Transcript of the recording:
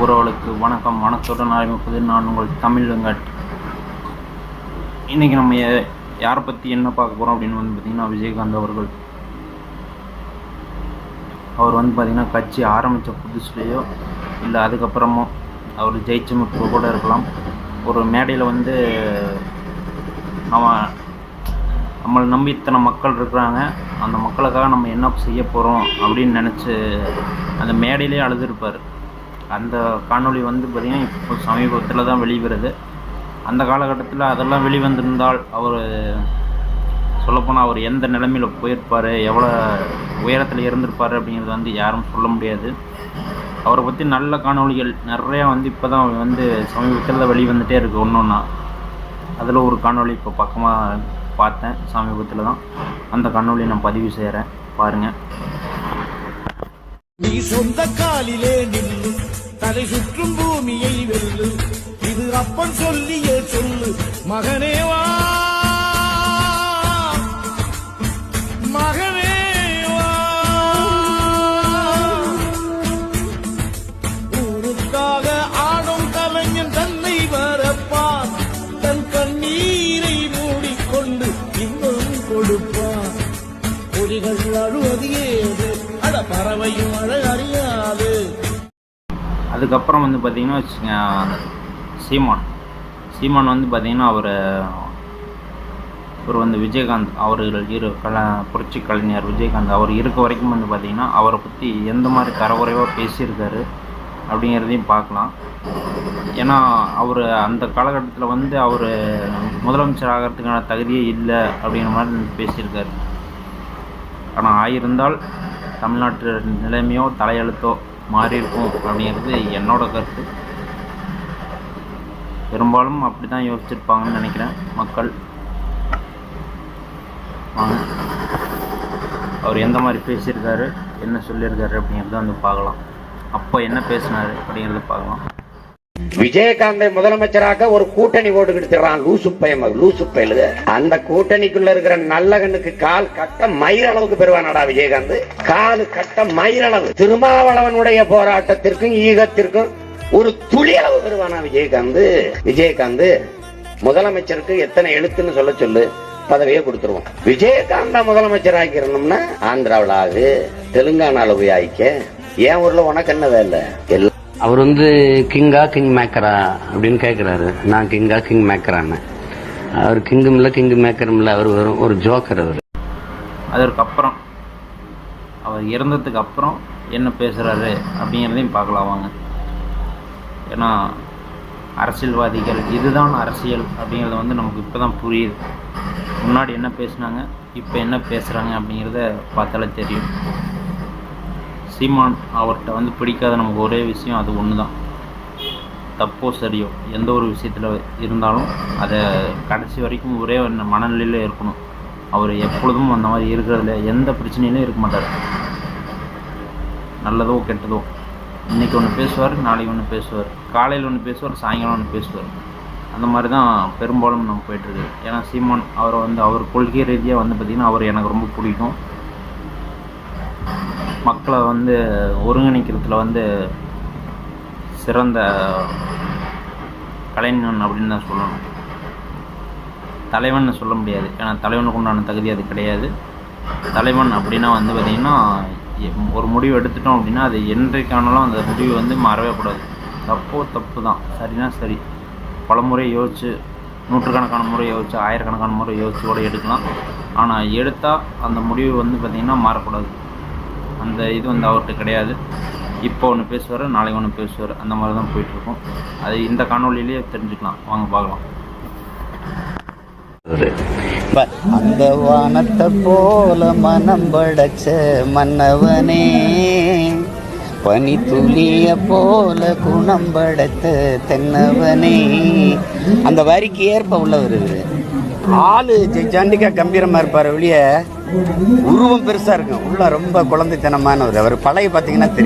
உறவுகளுக்கு வணக்கம். வணக்கத்துடன் ஆரம்பிப்பது நான் உங்கள் தமிழ் வெங்கட். இன்றைக்கி நம்ம யாரை பற்றி என்ன பார்க்க போகிறோம் அப்படின்னு வந்து பார்த்திங்கன்னா விஜயகாந்த் அவர்கள். அவர் வந்து பார்த்திங்கன்னா கட்சி ஆரம்பித்த புதுசுலேயோ இல்லை அதுக்கப்புறமோ அவர் ஜெயிச்ச முற்று கூட இருக்கலாம். ஒரு மேடையில் வந்து நம்ம நம்மளை நம்பி இத்தனை மக்கள் இருக்கிறாங்க. அந்த மக்களுக்காக நம்ம என்ன செய்ய போகிறோம் அப்படின்னு நினச்சி அந்த மேடையிலே அழுதுருப்பார். அந்த காணொளி வந்து பார்த்திங்கன்னா இப்போ சமீபத்தில் தான் வெளிவருது. அந்த காலகட்டத்தில் அதெல்லாம் வெளிவந்திருந்தால் அவர் சொல்லப்போனால் அவர் எந்த நிலைமையில் போயிருப்பார் எவ்வளோ உயரத்தில் இருந்திருப்பார் அப்படிங்கிறது வந்து யாரும் சொல்ல முடியாது. அவரை பற்றி நல்ல காணொளிகள் நிறையா வந்து இப்போ தான் வந்து சமீபத்தில் வெளிவந்துட்டே இருக்குது ஒன்று ஒன்றா அதில் ஒரு காணொளி இப்போ பக்கமாக பார்த்தேன் சமீபத்தில் தான். அந்த காணொளி நான் பதிவு செய்கிறேன் பாருங்கள் நீ சொந்த காலிலே நில்லு தலை சுற்றும் பூமியை வெல்லு. இது அப்பன் சொல்லிய சொல்லு மகனே வா. மகனே ஊருக்காக ஆடும் கலைஞன் தன்னை வரப்பான். தன் கண்ணீரை மூடிக்கொண்டு இன்னும் கொடுப்பான். பறவையும் அழகறியாது அதுக்கப்புறம் வந்து பார்த்திங்கன்னா வச்சுங்க சீமான். சீமான் வந்து பார்த்திங்கன்னா அவர் இவர் வந்து விஜயகாந்த் அவர்கள் இரு கல புரட்சி கலைஞர் விஜயகாந்த் அவர் இருக்க வரைக்கும் வந்து பார்த்திங்கன்னா அவரை பற்றி எந்த மாதிரி கரவுறைவாக பேசியிருக்காரு அப்படிங்கிறதையும் பார்க்கலாம். ஏன்னா அவர் அந்த காலகட்டத்தில் வந்து அவர் முதலமைச்சர் ஆகிறதுக்கான தகுதியே இல்லை அப்படிங்கிற மாதிரி பேசியிருக்காரு. ஆனால் ஆயிருந்தால் தமிழ்நாட்டு நிலைமையோ தலையெழுத்தோ மாறி இருக்கும் அப்படிங்கிறது என்னோட கருத்து. பெரும்பாலும் அப்படி தான் யோசிச்சிருப்பாங்கன்னு நினைக்கிறேன் மக்கள். வாங்க. அவர் எந்த மாதிரி பேசியிருக்காரு என்ன சொல்லியிருக்காரு அப்படிங்கிறத வந்து பார்க்கலாம். அப்போ என்ன பேசினாரு அப்படிங்கிறத பார்க்கலாம். விஜயகாந்தை முதலமைச்சராக ஒரு கூட்டணி ஓட்டுக்கிட்டு லூசு பயம் லூசு பயலுக அந்த கூட்டணிக்குள்ள இருக்கிற நல்லகண்ணுக்கு கால் கட்ட மயிர் அளவுக்கு பெறுவானடா விஜயகாந்த். கால் கட்ட மயிர் அளவு. திருமாவளவனுடைய போராட்டத்திற்கும் ஈகத்திற்கும் ஒரு துளி அளவு பெறுவானா விஜயகாந்த்? விஜயகாந்த் முதலமைச்சருக்கு எத்தனை எழுத்துன்னு சொல்ல சொல்லு. பதவியை கொடுத்துருவோம். விஜயகாந்த முதலமைச்சர் ஆக்கிரணும்னா ஆந்திராவில் ஆகு தெலுங்கானாவில் போய் ஆயிக்க. என் ஊர்ல உனக்கு என்ன வேலை? எல்லாம் அவர் வந்து கிங்கா கிங் மேக்கரா அப்படின்னு கேட்குறாரு நான் கிங்கா கிங் மேக்கரான்னு அவர் கிங்கும் இல்லை கிங் மேக்கரும் இல்லை அவர் வெறும் ஒரு ஜோக்கர் அவர். அதற்கப்புறம் அவர் இறந்ததுக்கு அப்புறம் என்ன பேசுகிறாரு அப்படிங்கிறதையும் பார்க்கலாம் வாங்க. ஏன்னா அரசியல்வாதிகள் இதுதான் அரசியல் அப்படிங்கிறது வந்து நமக்கு இப்போ தான் புரியுது. முன்னாடி என்ன பேசுனாங்க இப்போ என்ன பேசுகிறாங்க அப்படிங்கிறத பார்த்தாலே தெரியும். சீமான் அவர்கிட்ட வந்து பிடிக்காத நமக்கு ஒரே விஷயம் அது ஒன்று தான் தப்போ சரியோ எந்த ஒரு விஷயத்தில் இருந்தாலும் அதை கடைசி வரைக்கும் ஒரே மனநிலையில் இருக்கணும். அவர் எப்பொழுதும் அந்த மாதிரி இருக்கிறதுல எந்த பிரச்சனையிலும் இருக்க மாட்டார். நல்லதோ கெட்டதோ. இன்றைக்கி ஒன்று பேசுவார் நாளைக்கு ஒன்று பேசுவார். காலையில் ஒன்று பேசுவார் சாயங்காலம் ஒன்று பேசுவார். அந்த மாதிரி தான் பெரும்பாலும் நம்ம போயிட்டுருக்கு ஏன்னா சீமான் அவரை வந்து அவர் கொள்கை ரீதியாக வந்து பார்த்திங்கன்னா அவர் எனக்கு ரொம்ப பிடிக்கும். மக்களை வந்து ஒருங்கிணைக்கிறதுல வந்து சிறந்த கலைஞன் அப்படின்னு தான் சொல்லணும். தலைவன் சொல்ல முடியாது. ஏன்னா தலைவனுக்கு உண்டான தகுதி அது கிடையாது. தலைவன் அப்படின்னா வந்து பார்த்திங்கன்னா எ- ஒரு முடிவு எடுத்துட்டோம் அப்படின்னா அது என்றைக்கானாலும் அந்த முடிவு வந்து மாறவே கூடாது. தப்போ தப்பு தான். சரினா சரி. பல முறை யோசித்து நூற்றுக்கணக்கான முறை யோசிச்சு ஆயிரக்கணக்கான முறை யோசிச்சு கூட எடுக்கலாம். ஆனால் எடுத்தால் அந்த முடிவு வந்து பார்த்திங்கன்னா மாறக்கூடாது. அந்த இது வந்து அவர்கிட்ட கிடையாது. இப்போ ஒன்று பேசுவார் நாளைக்கு ஒன்று பேசுவார். அந்த மாதிரி தான் போயிட்டுருக்கோம். அது இந்த காணொளியிலேயே தெரிஞ்சுக்கலாம். வாங்க பார்க்கலாம். அந்த வானத்தை போல மனம் படைச்ச மன்னவனே பனி துளிய போல குணம் படைத்த தென்னவனே. அந்த வரிக்கு ஏற்ப உள்ளவர் ஆளு ஜாண்டிக்கா கம்பீரமாக இருப்பார் வெளியே உருவம் பெருசாக இருக்கும் உள்ள ரொம்ப குழந்தைத்தனமானவர் அவர் பழைய பார்த்தீங்கன்னா தெரியும்.